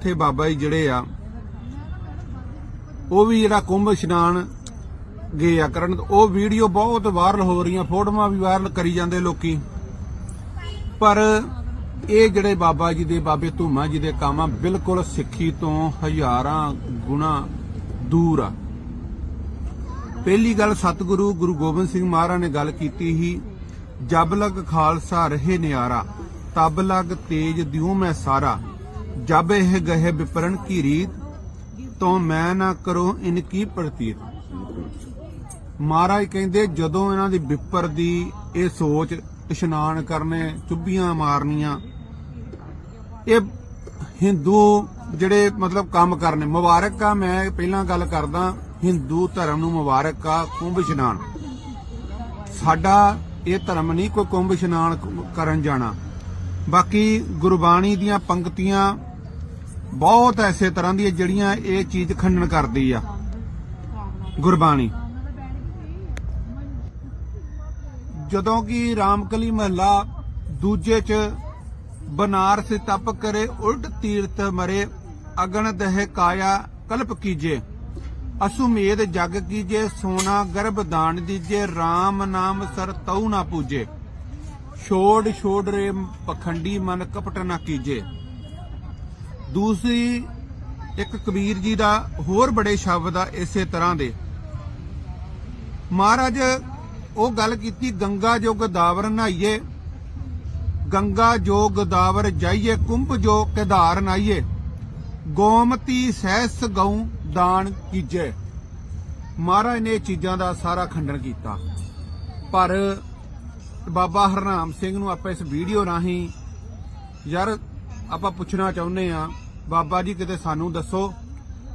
ਇੱਥੇ ਬਾਬਾ ਜੀ ਜਿਹੜੇ ਆ, ਉਹ ਵੀ ਜਿਹੜਾ ਕੁੰਭ ਇਸ਼ਨਾਨ ਗਏ ਆ ਕਰਨ, ਉਹ ਵੀਡੀਓ ਬਹੁਤ ਵਾਇਰਲ ਹੋ ਰਹੀਆਂ, ਫੋਟੋਆਂ ਵੀ ਵਾਇਰਲ ਕਰੀ ਜਾਂਦੇ ਲੋਕੀ। ਪਰ ਇਹ ਜਿਹੜੇ ਬਾਬਾ ਜੀ ਦੇ, ਬਾਬੇ ਧੂਮਾ ਜੀ ਦੇ ਕੰਮ ਆ, ਬਿਲਕੁਲ ਸਿੱਖੀ ਤੋਂ ਹਜ਼ਾਰਾਂ ਗੁਣਾ ਦੂਰ ਆ। ਪਹਿਲੀ ਗੱਲ ਸਤਿਗੁਰੂ ਗੁਰੂ ਗੋਬਿੰਦ ਸਿੰਘ ਮਹਾਰਾਜ ਨੇ ਗੱਲ ਕੀਤੀ ਸੀ, ਜਬ ਲਗ ਖਾਲਸਾ ਰਹੇ ਨਿਆਰਾ, ਤਬ ਲਗ ਤੇਜ ਦਿਉ ਮੈਂ ਸਾਰਾ। ਜਬ ਇਹ ਗਏ ਵਿਪਰਨ ਕੀ ਰੀਤ, ਤੋਂ ਮੈਂ ਨਾ ਕਰੋ ਇਨ ਕੀ ਪ੍ਰਤੀਤ। ਮਹਾਰਾਜ ਕਹਿੰਦੇ, ਜਦੋਂ ਇਹਨਾਂ ਦੀ ਵਿਪਰ ਦੀ ਇਹ ਸੋਚ ਇਸ਼ਨਾਨ ਕਰਨੇ ਚੁੱਭੀਆਂ ਮਾਰਨੀਆਂ, ਇਹ ਹਿੰਦੂ ਜਿਹੜੇ ਮਤਲਬ ਕੰਮ ਕਰਨੇ, ਮੁਬਾਰਕ ਆ, ਮੈਂ ਪਹਿਲਾਂ ਗੱਲ ਕਰਦਾ, ਹਿੰਦੂ ਧਰਮ ਨੂੰ ਮੁਬਾਰਕ ਆ, ਕੁੰਭ ਇਸ਼ਨਾਨ। ਸਾਡਾ ਇਹ ਧਰਮ ਨਹੀਂ ਕੋਈ ਕੁੰਭ ਇਸ਼ਨਾਨ ਕਰਨ ਜਾਣਾ। ਬਾਕੀ ਗੁਰਬਾਣੀ ਦੀਆਂ ਪੰਕਤੀਆਂ ਬਹੁਤ ਐਸੇ ਤਰ੍ਹਾਂ ਦੀ ਜਿਹੜੀਆਂ ਇਹ ਚੀਜ਼ ਖੰਡਨ ਕਰਦੀ ਆ। ਗੁਰਬਾਣੀ। ਜਦੋਂ ਕਿ ਰਾਮਕਲੀ ਮਹੱਲਾ ਦੂਜੇ ਚ ਬਨਾਰਸ ਤਪ ਕਰੇ, ਉਲਟ ਤੀਰਥ ਮਰੇ ਅਗਨ ਦਹਿ ਕਾਇਆ ਕਲਪ ਕੀਜੇ, ਅਸੁਮੇਧ ਜਗ ਕੀਜੇ, ਸੋਨਾ ਗਰਭ ਦਾਨ ਦੀਜੇ RAM ਨਾਮ ਸਰ ਤਉ ਨਾ ਪੂਜੇ, ਛੋੜ ਛੋੜ ਰੇ ਪਖੰਡੀ ਮਨ ਕਪਟ ਨਾ ਕੀਜੇ। ਦੂਸਰੀ ਇੱਕ ਕਬੀਰ ਜੀ ਦਾ ਹੋਰ ਬੜੇ ਸ਼ਬਦ ਆ ਇਸੇ ਤਰ੍ਹਾਂ ਦੇ। ਮਹਾਰਾਜ, ਉਹ ਗੱਲ ਕੀਤੀ, ਗੰਗਾ ਜੋ ਗਦਾਵਰ ਨਹਾਈਏ ਗੰਗਾ ਜੋ ਗਦਾਵਰ ਜਾਈਏ, ਕੁੰਭ ਜੋ ਕੇਦਾਰ ਨਾਈਏ, ਗੋਮਤੀ ਸਹਿਸ ਗਉ ਦਾਨ ਕੀਜੇ। ਮਹਾਰਾਜ ਨੇ ਇਹ ਚੀਜ਼ਾਂ ਦਾ ਸਾਰਾ ਖੰਡਨ ਕੀਤਾ। ਪਰ ਬਾਬਾ ਹਰਨਾਮ ਸਿੰਘ ਨੂੰ ਆਪਾਂ ਇਸ ਵੀਡੀਓ ਰਾਹੀਂ ਯਾਰ ਆਪਾਂ ਪੁੱਛਣਾ ਚਾਹੁੰਦੇ ਆ ਬਾਬਾ ਜੀ ਕਿਤੇ ਸਾਨੂੰ ਦੱਸੋ,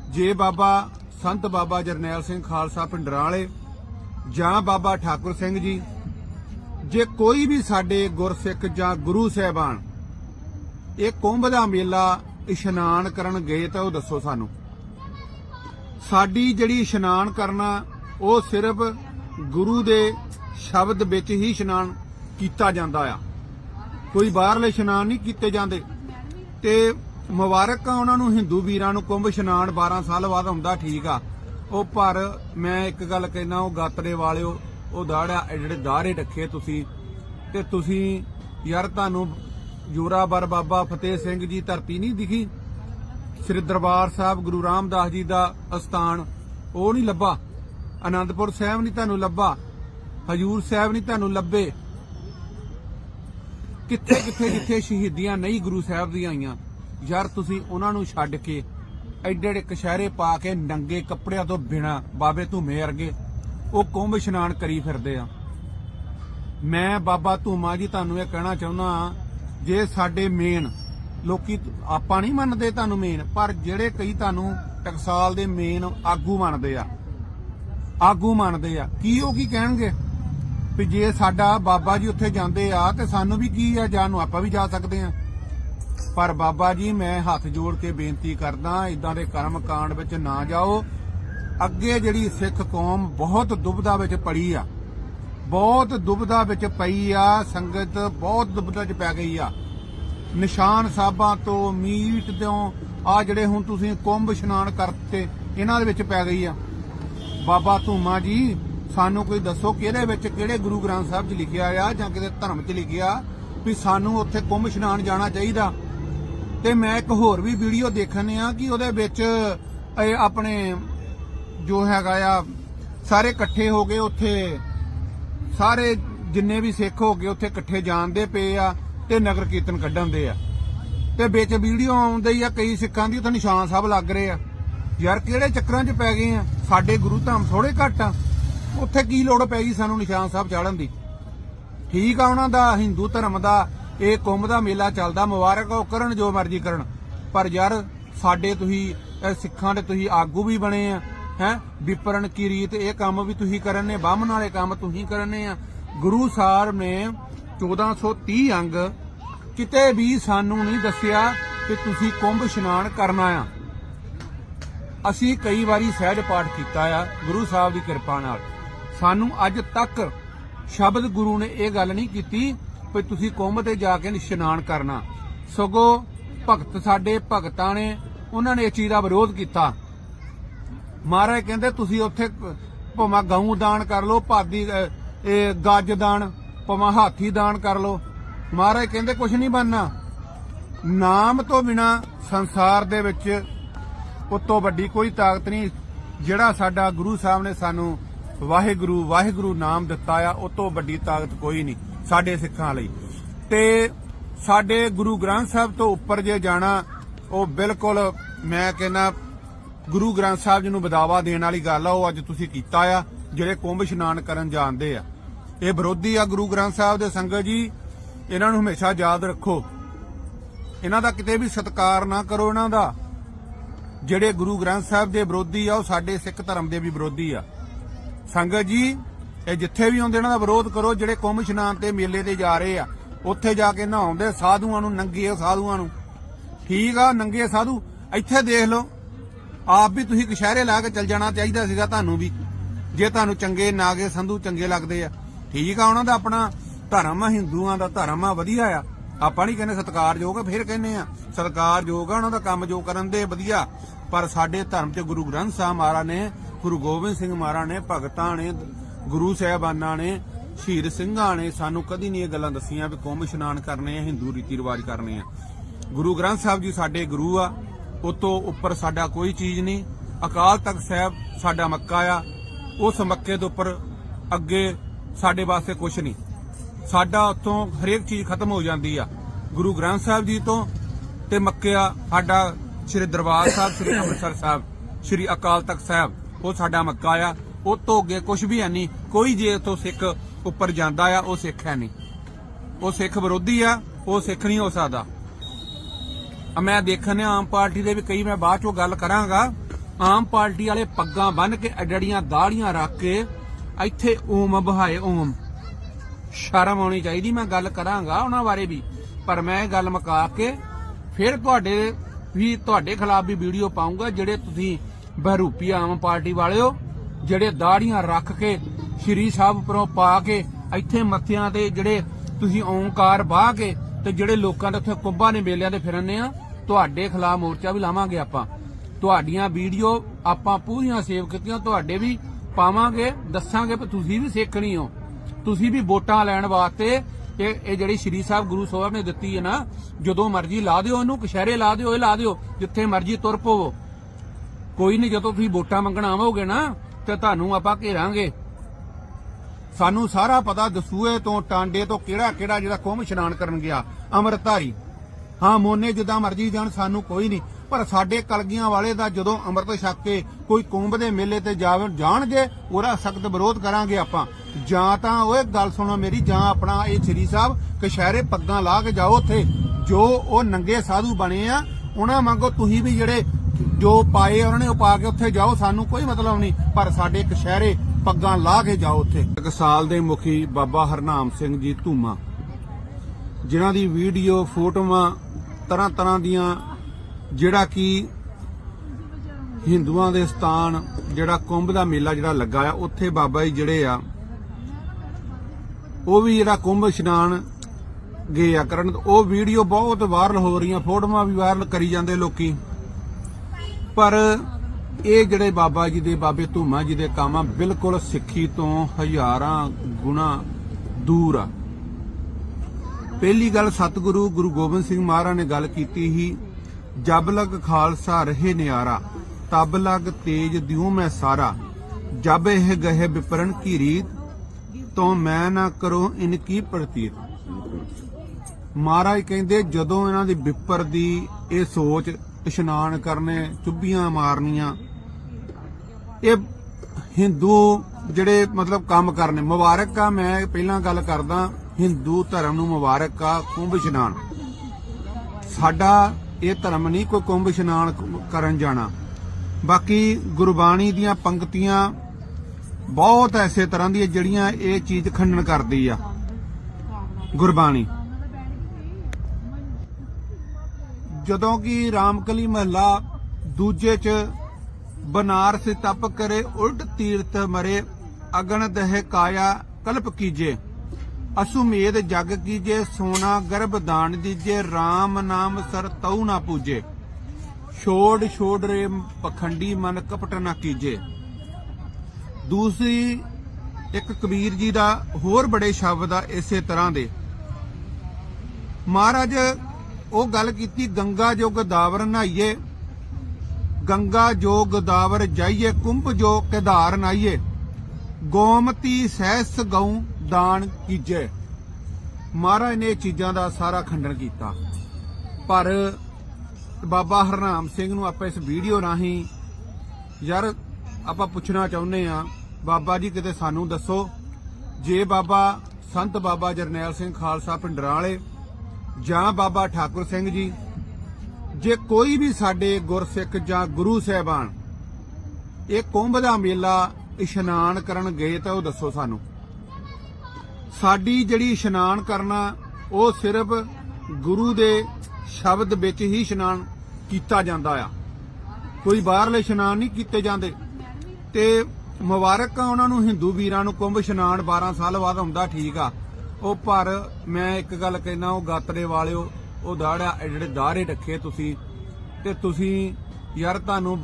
ਜੇ ਬਾਬਾ ਸੰਤ ਬਾਬਾ ਜਰਨੈਲ ਸਿੰਘ ਖਾਲਸਾ ਪਿੰਡਰਾਂ ਵਾਲੇ ਜਾਂ ਬਾਬਾ ਠਾਕੁਰ ਸਿੰਘ ਜੀ, ਜੇ ਕੋਈ ਵੀ ਸਾਡੇ ਗੁਰਸਿੱਖ ਜਾਂ ਗੁਰੂ ਸਾਹਿਬਾਨ ਇਹ ਕੁੰਭ ਦਾ ਮੇਲਾ ਇਸ਼ਨਾਨ ਕਰਨ ਗਏ ਤਾਂ ਉਹ ਦੱਸੋ ਸਾਨੂੰ। ਸਾਡੀ ਜਿਹੜੀ ਇਸ਼ਨਾਨ ਕਰਨਾ, ਉਹ ਸਿਰਫ ਗੁਰੂ ਦੇ ਸ਼ਬਦ ਵਿੱਚ ਹੀ ਇਸ਼ਨਾਨ ਕੀਤਾ ਜਾਂਦਾ ਆ। ਕੋਈ ਬਾਹਰਲੇ ਇਸ਼ਨਾਨ ਨਹੀਂ ਕੀਤੇ ਜਾਂਦੇ। ਤੇ ਮੁਬਾਰਕ ਆ ਉਹਨਾਂ ਨੂੰ, ਹਿੰਦੂ ਵੀਰਾਂ ਨੂੰ, ਕੁੰਭ ਇਸ਼ਨਾਨ 12 ਸਾਲ ਬਾਅਦ ਹੁੰਦਾ ਠੀਕ ਆ। ਉਹ ਪਰ ਮੈਂ ਇੱਕ ਗੱਲ ਕਹਿਣਾ ਉਹ ਗਾਤਰੇ ਵਾਲਿਓ, ਉਹ ਦਾੜਾ ਇਹ ਜਿਹੜੇ ਦਾੜੇ ਰੱਖੇ ਤੁਸੀਂ। ਤੇ ਤੁਸੀਂ ਯਾਰ ਤੁਹਾਨੂੰ ਜੋਰਾਵਰ ਬਾਬਾ ਫਤਿਹ ਸਿੰਘ ਜੀ ਧਰਤੀ ਨਹੀਂ ਦਿਖੀ। ਸ੍ਰੀ ਦਰਬਾਰ ਸਾਹਿਬ ਗੁਰੂ ਰਾਮਦਾਸ ਜੀ ਦਾ ਅਸਥਾਨ, ਉਹ ਨਹੀਂ ਲੱਭਾ। ਆਨੰਦਪੁਰ ਸਾਹਿਬ ਨਹੀਂ ਤੁਹਾਨੂੰ ਲੱਭਾ। ਹਜੂਰ ਸਾਹਿਬ ਨਹੀਂ ਤੁਹਾਨੂੰ ਲੱਭੇ। ਕਿੱਥੇ ਕਿੱਥੇ ਜਿੱਥੇ ਸ਼ਹੀਦੀਆਂ ਨਹੀਂ ਗੁਰੂ ਸਾਹਿਬ ਦੀਆਂ ਆਈਆਂ, ਯਾਰ ਤੁਸੀਂ ਉਹਨਾਂ ਨੂੰ ਛੱਡ ਕੇ ਐਡੇ ਐਡੇ ਕਸ਼ਹਿਰੇ ਪਾ ਕੇ ਨੰਗੇ ਕੱਪੜਿਆਂ ਤੋਂ ਬਿਨਾ ਬਾਬੇ ਧੂਮੇ ਵਰਗੇ ਉਹ ਕੁੰਭ ਇਸ਼ਨਾਨ ਕਰੀ ਫਿਰਦੇ ਆ। ਮੈਂ ਬਾਬਾ ਧੂਮਾ ਜੀ ਤੁਹਾਨੂੰ ਇਹ ਕਹਿਣਾ ਚਾਹੁੰਦਾ ਜੇ ਸਾਡੇ ਮੇਨ ਲੋਕੀ ਆਪਾਂ ਨਹੀਂ ਮੰਨਦੇ ਤੁਹਾਨੂੰ ਮੇਨ ਪਰ ਜਿਹੜੇ ਕਈ ਤੁਹਾਨੂੰ ਟਕਸਾਲ ਦੇ ਮੇਨ ਆਗੂ ਮੰਨਦੇ ਆ, ਆਗੂ ਮੰਨਦੇ ਆ, ਕੀ ਉਹ ਕੀ ਕਹਿਣਗੇ? ਵੀ ਜੇ ਸਾਡਾ ਬਾਬਾ ਜੀ ਉੱਥੇ ਜਾਂਦੇ ਆ, ਤੇ ਸਾਨੂੰ ਵੀ ਕੀ ਆ, ਜਾਣ ਨੂੰ ਆਪਾਂ ਵੀ ਜਾ ਸਕਦੇ ਆ। ਪਰ ਬਾਬਾ ਜੀ, ਮੈਂ ਹੱਥ ਜੋੜ ਕੇ ਬੇਨਤੀ ਕਰਦਾ ਇਦਾਂ ਦੇ ਕਰਮ ਕਾਂਡ ਵਿੱਚ ਨਾ ਜਾਓ। ਅੱਗੇ ਜਿਹੜੀ ਸਿੱਖ ਕੌਮ ਬਹੁਤ ਦੁਬਦਾ ਵਿੱਚ ਪੜੀ ਆ। ਬਹੁਤ ਦੁਬਦਾ ਵਿੱਚ ਪਈ ਆ, ਸੰਗਤ ਬਹੁਤ ਦੁਬਦਾ ਚ ਪੈ ਗਈ ਆ। ਨਿਸ਼ਾਨ ਸਾਹਿਬਾਂ ਤੋਂ, ਮੀਟ ਤੋਂ ਆ ਜਿਹੜੇ ਹੁਣ ਤੁਸੀਂ ਕੁੰਭ ਇਸ਼ਨਾਨ ਕਰਤੇ, ਇਹਨਾਂ ਦੇ ਵਿੱਚ ਪੈ ਗਈ ਆ। ਬਾਬਾ ਧੂਮਾ ਜੀ ਸਾਨੂੰ ਕੋਈ ਦੱਸੋ ਕਿਹਦੇ ਵਿੱਚ ਕਿਹੜੇ ਗੁਰੂ ਗ੍ਰੰਥ ਸਾਹਿਬ 'ਚ ਲਿਖਿਆ ਆ ਜਾਂ ਕਿਤੇ ਧਰਮ 'ਚ ਲਿਖਿਆ ਵੀ ਸਾਨੂੰ ਉੱਥੇ ਕੁੰਭ ਇਸ਼ਨਾਨ ਜਾਣਾ ਚਾਹੀਦਾ। ਤੇ ਮੈਂ ਇੱਕ ਹੋਰ ਵੀ ਵੀਡੀਓ ਦੇਖਣ ਆ ਕਿ ਉਹਦੇ ਵਿੱਚ ਆਪਣੇ ਜੋ ਹੈਗਾ ਆ, ਸਾਰੇ ਇਕੱਠੇ ਹੋ ਗਏ ਉੱਥੇ, ਸਾਰੇ ਜਿੰਨੇ ਵੀ ਸਿੱਖ ਹੋ ਗਏ ਉੱਥੇ ਇਕੱਠੇ ਜਾਣਦੇ ਪਏ ਆ ਤੇ ਨਗਰ ਕੀਰਤਨ ਕੱਢਣ ਦੇ ਆ। ਤੇ ਵਿੱਚ ਵੀਡੀਓ ਆਉਂਦੇ ਹੀ ਆ, ਕਈ ਸਿੱਖਾਂ ਦੀ ਉੱਥੇ ਨਿਸ਼ਾਨ ਸਾਹਿਬ ਲੱਗ ਰਹੇ ਆ। ਯਾਰ ਕਿਹੜੇ ਚੱਕਰਾਂ 'ਚ ਪੈ ਗਏ ਆ? ਸਾਡੇ ਗੁਰੂ ਧਾਮ ਥੋੜੇ ਘੱਟ ਆ। ਉੱਥੇ ਕੀ ਲੋੜ ਪੈ ਗਈ ਸਾਨੂੰ ਨਿਸ਼ਾਨ ਸਾਹਿਬ ਚਾੜਨ ਦੀ? ਠੀਕ ਆ ਉਹਨਾਂ ਦਾ, ਹਿੰਦੂ ਧਰਮ ਦਾ, ਇਹ ਕੁੰਭ ਦਾ ਮੇਲਾ ਚੱਲਦਾ, ਮੁਬਾਰਕ ਉਹ ਕਰਨ ਜੋ ਮਰਜ਼ੀ ਕਰਨ। ਪਰ ਯਾਰ, ਸਾਡੇ ਤੁਸੀਂ ਸਿੱਖਾਂ ਦੇ ਤੁਸੀਂ ਆਗੂ ਵੀ ਬਣੇ ਆ, ਹੈ? ਵਿਪਰਨ ਕੀ ਰੀਤ, ਇਹ ਕੰਮ ਵੀ ਤੁਸੀਂ ਕਰਨ ਨੇ, ਬਾਹਮਣ ਵਾਲੇ ਕੰਮ ਤੁਸੀਂ ਕਰਨੇ ਆ। ਗੁਰੂ ਸਾਹਿਬ ਨੇ 1430 ਅੰਗ ਕਿਤੇ ਵੀ ਸਾਨੂੰ ਨਹੀਂ ਦੱਸਿਆ ਕਿ ਤੁਸੀਂ ਕੁੰਭ ਇਸ਼ਨਾਨ ਕਰਨਾ ਆ। ਅਸੀਂ ਕਈ ਵਾਰੀ ਸਹਿਜ ਪਾਠ ਕੀਤਾ ਆ, ਗੁਰੂ ਸਾਹਿਬ ਦੀ ਕਿਰਪਾ ਨਾਲ। ਸਾਨੂੰ ਅੱਜ ਤੱਕ ਸ਼ਬਦ ਗੁਰੂ ਨੇ ਇਹ ਗੱਲ ਨਹੀਂ ਕੀਤੀ ਵੀ ਤੁਸੀਂ ਕੁੰਭ ਤੇ ਜਾ ਕੇ ਇਸ਼ਨਾਨ ਕਰਨਾ। ਸਗੋਂ ਭਗਤ ਸਾਡੇ ਭਗਤਾਂ ਨੇ ਉਹਨਾਂ ਨੇ ਇਸ ਚੀਜ਼ ਦਾ ਵਿਰੋਧ ਕੀਤਾ। ਮਹਾਰਾਜ ਕਹਿੰਦੇ, ਤੁਸੀਂ ਉੱਥੇ ਭਾਵੇਂ ਗਊ ਦਾਨ ਕਰ ਲਓ, ਭਾਦੀ ਇਹ ਗੱਜ ਦਾਨ, ਭਾਵੇਂ ਹਾਥੀ ਦਾਨ ਕਰ ਲਓ। ਮਹਾਰਾਜ ਕਹਿੰਦੇ ਕੁਝ ਨਹੀਂ ਬਣਨਾ। ਨਾਮ ਤੋਂ ਬਿਨਾ ਸੰਸਾਰ ਦੇ ਵਿੱਚ ਉਤੋਂ ਵੱਡੀ ਕੋਈ ਤਾਕਤ ਨਹੀਂ। ਜਿਹੜਾ ਸਾਡਾ ਗੁਰੂ ਸਾਹਿਬ ਨੇ ਸਾਨੂੰ ਵਾਹਿਗੁਰੂ ਵਾਹਿਗੁਰੂ ਨਾਮ ਦਿੱਤਾ ਆ, ਉਹ ਤੋਂ ਵੱਡੀ ਤਾਕਤ ਕੋਈ ਨਹੀਂ ਸਾਡੇ ਸਿੱਖਾਂ ਲਈ। ਤੇ ਸਾਡੇ ਗੁਰੂ ਗ੍ਰੰਥ ਸਾਹਿਬ ਤੋਂ ਉੱਪਰ ਜੇ ਜਾਣਾ, ਉਹ ਬਿਲਕੁਲ ਮੈਂ ਕਹਿੰਦਾ, ਗੁਰੂ ਗ੍ਰੰਥ ਸਾਹਿਬ ਜੀ ਨੂੰ ਬਦਾਵਾ ਦੇਣ ਵਾਲੀ ਗੱਲ ਆ, ਉਹ ਅੱਜ ਤੁਸੀਂ ਕੀਤਾ ਆ, ਜਿਹੜੇ ਕੁੰਭ ਇਸ਼ਨਾਨ ਕਰਨ ਜਾਂਦੇ ਆ। ਇਹ ਵਿਰੋਧੀ ਆ ਗੁਰੂ ਗ੍ਰੰਥ ਸਾਹਿਬ ਦੇ ਸੰਗਤ ਜੀ, ਇਹਨਾਂ ਨੂੰ ਹਮੇਸ਼ਾ ਯਾਦ ਰੱਖੋ। ਇਹਨਾਂ ਦਾ ਕਿਤੇ ਵੀ ਸਤਿਕਾਰ ਨਾ ਕਰੋ ਇਹਨਾਂ ਦਾ। ਜਿਹੜੇ ਗੁਰੂ ਗ੍ਰੰਥ ਸਾਹਿਬ ਦੇ ਵਿਰੋਧੀ ਆ, ਉਹ ਸਾਡੇ ਸਿੱਖ ਧਰਮ ਦੇ ਵੀ ਵਿਰੋਧੀ ਆ। ਸੰਗਤ ਜੀ, ਇਹ ਜਿੱਥੇ ਵੀ ਆਉਂਦੇ ਇਹਨਾਂ ਦਾ ਵਿਰੋਧ ਕਰੋ, ਜਿਹੜੇ ਕੁੰਭ ਇਸ਼ਨਾਨ ਤੇ ਮੇਲੇ ਤੇ ਜਾ ਰਹੇ ਆ, ਉੱਥੇ ਜਾ ਕੇ ਨਹਾਉਂਦੇ ਸਾਧੂਆਂ ਨੂੰ ਨੰਗੇ ਸਾਧੂਆਂ ਨੂੰ। ਠੀਕ ਆ, ਨੰਗੇ ਸਾਧੂ, ਇੱਥੇ ਦੇਖ ਲਓ, ਆਪ ਵੀ ਤੁਸੀਂ ਕਸ਼ਹਿਰੇ ਲਾ ਕੇ ਚੱਲ ਜਾਣਾ ਚਾਹੀਦਾ ਸੀਗਾ ਤੁਹਾਨੂੰ ਵੀ। ਜੇ ਤੁਹਾਨੂੰ ਚੰਗੇ ਨਾਗੇ ਸੰਧੂ ਚੰਗੇ ਲੱਗਦੇ ਆ। ਠੀਕ ਆ, ਉਹਨਾਂ ਦਾ ਆਪਣਾ ਧਰਮ ਆ, ਹਿੰਦੂਆਂ ਦਾ ਧਰਮ ਆ, ਵਧੀਆ ਆ। ਆਪਾਂ ਨਹੀਂ ਕਹਿੰਦੇ ਸਤਿਕਾਰਯੋਗ ਆ, ਫਿਰ ਕਹਿੰਦੇ ਆ, ਸਤਿਕਾਰਯੋਗ ਆ, ਉਹਨਾਂ ਦਾ ਕੰਮ ਜੋ ਕਰਨ ਦੇ ਵਧੀਆ। ਪਰ ਸਾਡੇ ਧਰਮ ਤੇ ਗੁਰੂ ਗ੍ਰੰਥ ਸਾਹਿਬ ਮਹਾਰਾਜ ਨੇ ਗੁਰੂ ਗੋਬਿੰਦ ਸਿੰਘ ਮਹਾਰਾਜ ਨੇ, ਭਗਤਾਂ ਨੇ, ਗੁਰੂ ਸਾਹਿਬਾਨਾਂ ਨੇ, ਸ਼ਹੀਦ ਸਿੰਘਾਂ ਨੇ ਸਾਨੂੰ ਕਦੀ ਨਹੀਂ ਇਹ ਗੱਲਾਂ ਦੱਸੀਆਂ ਵੀ ਕੁੰਭ ਇਸ਼ਨਾਨ ਕਰਨੇ ਆ, ਹਿੰਦੂ ਰੀਤੀ ਰਿਵਾਜ ਕਰਨੇ ਆ। ਗੁਰੂ ਗ੍ਰੰਥ ਸਾਹਿਬ ਜੀ ਸਾਡੇ ਗੁਰੂ ਆ, ਉਤੋਂ ਉੱਪਰ ਸਾਡਾ ਕੋਈ ਚੀਜ਼ ਨਹੀਂ। ਅਕਾਲ ਤਖਤ ਸਾਹਿਬ ਸਾਡਾ ਮੱਕਾ ਆ, ਉਸ ਮੱਕੇ ਦੇ ਉੱਪਰ ਅੱਗੇ ਸਾਡੇ ਵਾਸਤੇ ਕੁਝ ਨਹੀਂ। ਸਾਡਾ ਉੱਥੋਂ ਹਰੇਕ ਚੀਜ਼ ਖਤਮ ਹੋ ਜਾਂਦੀ ਆ। ਗੁਰੂ ਗ੍ਰੰਥ ਸਾਹਿਬ ਜੀ ਤੋਂ ਤੇ ਮੱਕਿਆ ਸਾਡਾ ਸ੍ਰੀ ਦਰਬਾਰ ਸਾਹਿਬ, ਸ੍ਰੀ ਅੰਮ੍ਰਿਤਸਰ ਸਾਹਿਬ, ਸ੍ਰੀ ਅਕਾਲ ਤਖਤ ਸਾਹਿਬ। ਉਹ ਸਾਡਾ ਮੱਕਾ ਆ, ਉਹ ਤੋਂ ਅੱਗੇ ਕੁਝ ਵੀ ਹੈ ਨਹੀਂ। ਕੋਈ ਜੇ ਉੱਥੋਂ ਸਿੱਖ ਉੱਪਰ ਜਾਂਦਾ ਆ, ਉਹ ਸਿੱਖ ਹੈ ਨਹੀਂ। ਉਹ ਸਿੱਖ ਵਿਰੋਧੀ ਆ, ਉਹ ਸਿੱਖ ਨਹੀਂ ਹੋ ਸਕਦਾ। ਆ ਮੈਂ ਦੇਖਣ ਡਿਆ ਆਮ ਪਾਰਟੀ ਦੇ ਵੀ ਕਈ, ਮੈਂ ਬਾਅਦ ਚੋਂ ਗੱਲ ਕਰਾਂਗਾ। ਆਮ ਪਾਰਟੀ ਵਾਲੇ ਪੱਗਾਂ ਬੰਨ ਕੇ ਅਡੜੀਆਂ ਦਾੜੀਆਂ ਰੱਖ ਕੇ ਇੱਥੇ ਓਮ ਬਹਾਏ ਓਮ। ਸ਼ਰਮ ਆਉਣੀ ਚਾਹੀਦੀ, ਮੈਂ ਗੱਲ ਕਰਾਂਗਾ ਉਹਨਾਂ ਬਾਰੇ ਵੀ। ਪਰ ਮੈਂ ਇਹ ਗੱਲ ਮੁਕਾ ਕੇ ਫਿਰ ਤੁਹਾਡੇ ਵੀ, ਤੁਹਾਡੇ ਖਿਲਾਫ ਵੀ ਵੀਡੀਓ ਪਾਉਂਗਾ, ਜਿਹੜੇ ਤੁਸੀਂ ਬਹਿਰੂਪੀ ਆਮ ਪਾਰਟੀ ਵਾਲਿਓ, ਜਿਹੜੇ ਦਾੜੀਆਂ ਰੱਖ ਕੇ, ਸ਼੍ਰੀ ਸਾਹਿਬ ਉੱਪਰੋਂ ਪਾ ਕੇ, ਇੱਥੇ ਮੱਥਿਆਂ ਤੇ ਜਿਹੜੇ ਤੁਸੀਂ ਓਂਕਾਰ ਬਾਹ ਕੇ ਤੇ ਜਿਹੜੇ ਲੋਕਾਂ ਦੇ ਉੱਥੇ ਕੁੰਭਾਂ ਨੇ ਮੇਲਿਆਂ ਤੇ ਫਿਰਨੇ ਆ, ਤੁਹਾਡੇ ਖਿਲਾਫ ਮੋਰਚਾ ਵੀ ਲਾਵਾਂਗੇ ਆਪਾਂ। ਤੁਹਾਡੀਆਂ ਵੀਡੀਓ ਆਪਾਂ ਪੂਰੀਆਂ ਸੇਵ ਕੀਤੀਆਂ, ਤੁਹਾਡੇ ਵੀ ਪਾਵਾਂਗੇ, ਦੱਸਾਂਗੇ ਕਿ ਤੁਸੀਂ ਵੀ ਸਿੱਖਣੀ ਹੋ। ਤੁਸੀਂ ਵੀ ਵੋਟਾਂ ਲੈਣ ਵਾਸਤੇ ਇਹ ਇਹ ਜਿਹੜੀ ਸ਼੍ਰੀ ਸਾਹਿਬ ਗੁਰੂ ਸਾਹਿਬ ਨੇ ਦਿੱਤੀ ਹੈ ਨਾ, ਜਦੋਂ ਮਰਜ਼ੀ ਲਾ ਦਿਓ ਇਹਨੂੰ ਕਸ਼ਹਿਰੇ ਲਾ ਦਿਓ, ਇਹ ਲਾ ਦਿਓ, ਜਿੱਥੇ ਮਰਜ਼ੀ ਤੁਰ ਪਵੋ। ਕੋਈ ਨਹੀਂ ਜਦੋਂ ਤੁਸੀਂ ਵੋਟਾਂ ਮੰਗਣ ਆਵੋਗੇ ਨਾ, ਤੇ ਤੁਹਾਨੂੰ ਆਪਾਂ ਘੇਰਾਂਗੇ। ਸਾਨੂੰ ਸਾਰਾ ਪਤਾ ਦਸੂਏ ਤੋਂ ਟਾਂਡੇ ਤੋਂ ਕਿਹੜਾ ਕਿਹੜਾ ਜਿਹੜਾ ਕੁੰਭ ਇਸ਼ਨਾਨ ਕਰਨ ਗਿਆ, ਅੰਮ੍ਰਿਤਧਾਰੀ। ਹਾਂ, ਮੋਨੇ ਜਿੱਦਾਂ ਮਰਜ਼ੀ ਜਾਣ, ਸਾਨੂੰ ਕੋਈ ਨਹੀਂ। ਪਰ ਸਾਡੇ ਕਲਗੀਆਂ ਵਾਲੇ ਦਾ ਜਦੋਂ ਅੰਮ੍ਰਿਤ ਛਕ ਕੇ ਕੋਈ ਕੁੰਭ ਦੇ ਮੇਲੇ ਤੇ ਜਾਣਗੇ, ਉਹਦਾ ਸਖਤ ਵਿਰੋਧ ਕਰਾਂਗੇ ਆਪਾਂ। ਜਾਂ ਤਾਂ, ਓਏ, ਗੱਲ ਸੁਣੋ ਮੇਰੀ, ਜਾਂ ਆਪਣਾ ਇਹ ਸ੍ਰੀ ਸਾਹਿਬ ਕਸ਼ਹਿਰੇ ਪੱਗਾਂ ਲਾ ਕੇ ਜਾਓ ਉੱਥੇ। ਜੋ ਉਹ ਨੰਗੇ ਸਾਧੂ ਬਣੇ ਆ, ਉਹਨਾਂ ਮੰਗੋ ਤੁਸੀਂ ਵੀ ਜਿਹੜੇ ਜੋ ਪਾਏ ਉਹਨਾਂ ਨੇ ਉਹ ਪਾ ਕੇ ਉੱਥੇ ਜਾਓ, ਸਾਨੂੰ ਕੋਈ ਮਤਲਬ ਨਹੀਂ। ਪਰ ਸਾਡੇ ਕਸ਼ਹਿਰੇ ਪੱਗਾਂ ਲਾ ਕੇ ਜਾਓ ਉੱਥੇ। ਇੱਕ ਸਾਲ ਦੇ ਮੁਖੀ ਬਾਬਾ ਹਰਨਾਮ ਸਿੰਘ ਜੀ ਧੂਮਾ, ਜਿਨ੍ਹਾਂ ਦੀ ਵੀਡੀਓ, ਫੋਟੋਆਂ ਤਰ੍ਹਾਂ ਤਰ੍ਹਾਂ ਦੀਆਂ, ਜਿਹੜਾ ਕਿ ਹਿੰਦੂਆਂ ਦੇ ਸਥਾਨ, ਜਿਹੜਾ ਕੁੰਭ ਦਾ ਮੇਲਾ ਜਿਹੜਾ ਲੱਗਾ ਆ, ਉੱਥੇ ਬਾਬਾ ਜੀ ਜਿਹੜੇ ਆ, ਉਹ ਵੀ ਜਿਹੜਾ ਕੁੰਭ ਇਸ਼ਨਾਨ ਗਏ ਆ ਕਰਨ, ਉਹ ਵੀਡੀਓ ਬਹੁਤ ਵਾਇਰਲ ਹੋ ਰਹੀਆਂ, ਫੋਟੋਆਂ ਵੀ ਵਾਇਰਲ ਕਰੀ ਜਾਂਦੇ ਲੋਕੀ। ਪਰ ਇਹ ਜਿਹੜੇ ਬਾਬਾ ਜੀ ਦੇ, ਬਾਬੇ ਧੂਮਾ ਜੀ ਦੇ ਕੰਮ ਆ, ਬਿਲਕੁਲ ਸਿੱਖੀ ਤੋਂ ਹਜ਼ਾਰਾਂ ਗੁਣਾ ਦੂਰ ਆ। ਪਹਿਲੀ ਗੱਲ ਸਤਿਗੁਰੂ ਗੁਰੂ ਗੋਬਿੰਦ ਸਿੰਘ ਮਹਾਰਾਜ ਨੇ ਗੱਲ ਕੀਤੀ ਸੀ, ਜਬ ਲਗ ਖਾਲਸਾ ਰਹੇ ਨਿਆਰਾ, ਤਬ ਲਗ ਤੇਜ ਦਿਉ ਮੈਂ ਸਾਰਾ। ਜਬ ਇਹ ਗਏ ਵਿਪਰਨ ਕੀ ਰੀਤ, ਤੋਂ ਮੈਂ ਨਾ ਕਰੋ ਇਨ ਕੀ ਪ੍ਰਤੀਤ। ਮਹਾਰਾਜ ਕਹਿੰਦੇ, ਜਦੋਂ ਇਹਨਾਂ ਦੀ ਵਿਪਰ ਦੀ ਇਹ ਸੋਚ ਇਸ਼ਨਾਨ ਕਰਨੇ, ਚੁੱਭੀਆਂ ਮਾਰਨੀਆਂ। ਇਹ ਹਿੰਦੂ ਜਿਹੜੇ ਮਤਲਬ ਕੰਮ ਕਰਨੇ, ਮੁਬਾਰਕ ਆ, ਮੈਂ ਪਹਿਲਾਂ ਗੱਲ ਕਰਦਾ ਹਿੰਦੂ ਧਰਮ ਨੂੰ ਮੁਬਾਰਕ ਆ, ਕੁੰਭ ਇਸ਼ਨਾਨ। ਸਾਡਾ ਇਹ ਧਰਮ ਨਹੀਂ ਕੋਈ ਕੁੰਭ ਇਸ਼ਨਾਨ ਕਰਨ ਜਾਣਾ। ਬਾਕੀ ਗੁਰਬਾਣੀ ਦੀਆਂ ਪੰਕਤੀਆਂ ਬਹੁਤ ਐਸੇ ਤਰ੍ਹਾਂ ਦੀ ਜਿਹੜੀਆਂ ਇਹ ਚੀਜ਼ ਖੰਡਨ ਕਰਦੀ ਆ, ਗੁਰਬਾਣੀ। ਜਦੋਂ ਕਿ ਰਾਮਕਲੀ ਮਹੱਲਾ ਦੂਜੇ ਚ ਬਨਾਰਸ ਤਪ ਕਰੇ, ਉਲਟ ਤੀਰਥ ਮਰੇ ਅਗਨ ਦਹਿ ਕਾਇਆ ਕਲਪ ਕੀਜੇ। ਅਸੁਮੇਧ ਜਗ ਕੀਜੇ, ਸੋਨਾ ਗਰਭ ਦਾਨ ਦੀਜੇ RAM ਨਾਮ ਸਰ ਤਉ ਨਾ ਪੂਜੇ। ਛੋੜ ਛੋੜ ਰੇ ਪਖੰਡੀ ਮਨ ਕਪਟ ਨਾ ਕੀਜੇ। ਦੂਸਰੀ ਇੱਕ ਕਬੀਰ ਜੀ ਦਾ ਹੋਰ ਬੜੇ ਸ਼ਬਦ ਆ ਇਸੇ ਤਰ੍ਹਾਂ ਦੇ। ਮਹਾਰਾਜ ਉਹ ਗੱਲ ਕੀਤੀ, ਗੰਗਾ ਜੋ ਗਦਾਵਰ ਨਹਾਈਏ ਗੰਗਾ ਜੋ ਗਦਾਵਰ ਜਾਈਏ, ਕੁੰਭ ਜੋ ਕੇਦਾਰ ਨਾਈਏ, ਗੋਮਤੀ ਸਹਿਸ ਗਉ ਦਾਨ ਕੀਜੇ। ਮਹਾਰਾਜ ਨੇ ਇਹ ਚੀਜ਼ਾਂ ਦਾ ਸਾਰਾ ਖੰਡਨ ਕੀਤਾ। ਪਰ ਬਾਬਾ ਹਰਨਾਮ ਸਿੰਘ ਨੂੰ ਆਪਾਂ ਇਸ ਵੀਡੀਓ ਰਾਹੀਂ ਯਾਰ ਆਪਾਂ ਪੁੱਛਣਾ ਚਾਹੁੰਦੇ ਆ ਬਾਬਾ ਜੀ ਕਿਤੇ ਸਾਨੂੰ ਦੱਸੋ, ਜੇ ਬਾਬਾ ਸੰਤ ਬਾਬਾ ਜਰਨੈਲ ਸਿੰਘ ਖਾਲਸਾ ਪਿੰਡਰਾਂ ਵਾਲੇ ਜਾਂ ਬਾਬਾ ਠਾਕੁਰ ਸਿੰਘ ਜੀ, ਜੇ ਕੋਈ ਵੀ ਸਾਡੇ ਗੁਰਸਿੱਖ ਜਾਂ ਗੁਰੂ ਸਾਹਿਬਾਨ ਇਹ ਕੁੰਭ ਦਾ ਮੇਲਾ ਇਸ਼ਨਾਨ ਕਰਨ ਗਏ ਤਾਂ ਉਹ ਦੱਸੋ ਸਾਨੂੰ। ਸਾਡੀ ਜਿਹੜੀ ਇਸ਼ਨਾਨ ਕਰਨਾ, ਉਹ ਸਿਰਫ ਗੁਰੂ ਦੇ ਸ਼ਬਦ ਵਿੱਚ ਹੀ ਇਸ਼ਨਾਨ ਕੀਤਾ ਜਾਂਦਾ ਆ। ਕੋਈ ਬਾਹਰਲੇ ਇਸ਼ਨਾਨ ਨਹੀਂ ਕੀਤੇ ਜਾਂਦੇ। ਤੇ ਮੁਬਾਰਕ ਆ ਉਹਨਾਂ ਨੂੰ, ਹਿੰਦੂ ਵੀਰਾਂ ਨੂੰ, ਕੁੰਭ ਇਸ਼ਨਾਨ 12 ਸਾਲ ਬਾਅਦ ਹੁੰਦਾ ਠੀਕ ਆ। ਉਹ ਪਰ ਮੈਂ ਇੱਕ ਗੱਲ ਕਹਿਣਾ, ਉਹ ਗਾਤਰੇ ਵਾਲਿਓ, ਉਹ ਦਾੜਾ ਇਹ ਜਿਹੜੇ ਦਾੜੇ ਰੱਖੇ ਤੁਸੀਂ, ਤੇ ਤੁਸੀਂ ਯਾਰ ਤੁਹਾਨੂੰ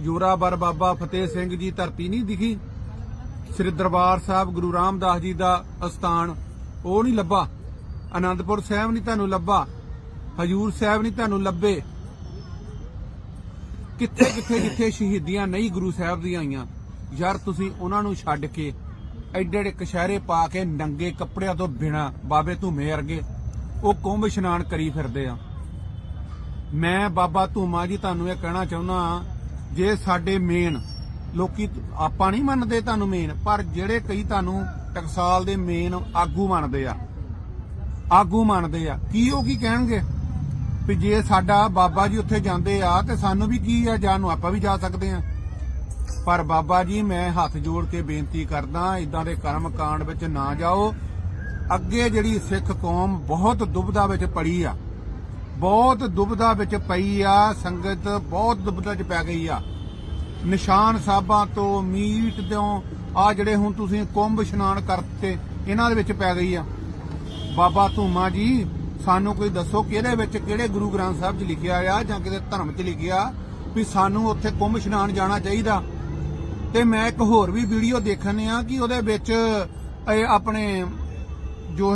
ਜੋਰਾਵਰ ਬਾਬਾ ਫਤਿਹ ਸਿੰਘ ਜੀ ਧਰਤੀ ਨਹੀਂ ਦਿਖੀ? ਸ੍ਰੀ ਦਰਬਾਰ ਸਾਹਿਬ ਗੁਰੂ ਰਾਮਦਾਸ ਜੀ ਦਾ ਅਸਥਾਨ, ਉਹ ਨਹੀਂ ਲੱਭਾ? ਆਨੰਦਪੁਰ ਸਾਹਿਬ ਨਹੀਂ ਤੁਹਾਨੂੰ ਲੱਭਾ? ਹਜੂਰ ਸਾਹਿਬ ਨਹੀਂ ਤੁਹਾਨੂੰ ਲੱਭੇ? ਕਿੱਥੇ ਕਿੱਥੇ ਜਿੱਥੇ ਸ਼ਹੀਦੀਆਂ ਨਹੀਂ ਗੁਰੂ ਸਾਹਿਬ ਦੀਆਂ ਆਈਆਂ? ਯਾਰ ਤੁਸੀਂ ਉਹਨਾਂ ਨੂੰ ਛੱਡ ਕੇ ਐਡੇ ਐਡੇ ਕਸ਼ਹਿਰੇ ਪਾ ਕੇ ਨੰਗੇ ਕੱਪੜਿਆਂ ਤੋਂ ਬਿਨਾ ਬਾਬੇ ਧੂਮੇ ਵਰਗੇ ਉਹ ਕੁੰਭ ਇਸ਼ਨਾਨ ਕਰੀ ਫਿਰਦੇ ਆ। ਮੈਂ ਬਾਬਾ ਧੂਮਾ ਜੀ ਤੁਹਾਨੂੰ ਇਹ ਕਹਿਣਾ ਚਾਹੁੰਦਾ ਜੇ ਸਾਡੇ ਮੇਨ ਲੋਕੀ ਆਪਾਂ ਨਹੀਂ ਮੰਨਦੇ ਤੁਹਾਨੂੰ ਮੇਨ ਪਰ ਜਿਹੜੇ ਕਈ ਤੁਹਾਨੂੰ ਟਕਸਾਲ ਦੇ ਮੇਨ ਆਗੂ ਮੰਨਦੇ ਆ, ਆਗੂ ਮੰਨਦੇ ਆ, ਕੀ ਉਹ ਕੀ ਕਹਿਣਗੇ? ਵੀ ਜੇ ਸਾਡਾ ਬਾਬਾ ਜੀ ਉੱਥੇ ਜਾਂਦੇ ਆ ਤੇ ਸਾਨੂੰ ਵੀ ਕੀ ਆ, ਜਾਣ ਨੂੰ ਆਪਾਂ ਵੀ ਜਾ ਸਕਦੇ ਆ। ਪਰ ਬਾਬਾ ਜੀ, ਮੈਂ ਹੱਥ ਜੋੜ ਕੇ ਬੇਨਤੀ ਕਰਦਾ ਇਦਾਂ ਦੇ ਕਰਮ ਕਾਂਡ ਵਿੱਚ ਨਾ ਜਾਓ। ਅੱਗੇ ਜਿਹੜੀ ਸਿੱਖ ਕੌਮ ਬਹੁਤ ਦੁਬਦਾ ਵਿੱਚ ਪੜੀ ਆ। ਬਹੁਤ ਦੁਬਦਾ ਵਿੱਚ ਪਈ ਆ, ਸੰਗਤ ਬਹੁਤ ਦੁਬਦਾ ਚ ਪੈ ਗਈ ਆ। ਨਿਸ਼ਾਨ ਸਾਹਿਬਾਂ ਤੋਂ, ਮੀਟ ਤੋਂ ਆ ਜਿਹੜੇ ਹੁਣ ਤੁਸੀਂ ਕੁੰਭ ਇਸ਼ਨਾਨ ਕਰਤੇ, ਇਹਨਾਂ ਦੇ ਵਿੱਚ ਪੈ ਗਈ ਆ। ਬਾਬਾ ਧੂਮਾ ਜੀ, ਸਾਨੂੰ ਕੋਈ ਦੱਸੋ ਕਿਹੜੇ ਵਿੱਚ ਕਿਹੜੇ ਗੁਰੂ ਗ੍ਰੰਥ ਸਾਹਿਬ 'ਚ ਲਿਖਿਆ ਆ ਜਾਂ ਕਿਤੇ ਧਰਮ 'ਚ ਲਿਖਿਆ ਵੀ ਸਾਨੂੰ ਉੱਥੇ ਕੁੰਭ ਇਸ਼ਨਾਨ ਜਾਣਾ ਚਾਹੀਦਾ? ਤੇ ਮੈਂ ਇੱਕ ਹੋਰ ਵੀ ਵੀਡੀਓ ਦੇਖਣ ਆ ਕਿ ਉਹਦੇ ਵਿੱਚ ਆਪਣੇ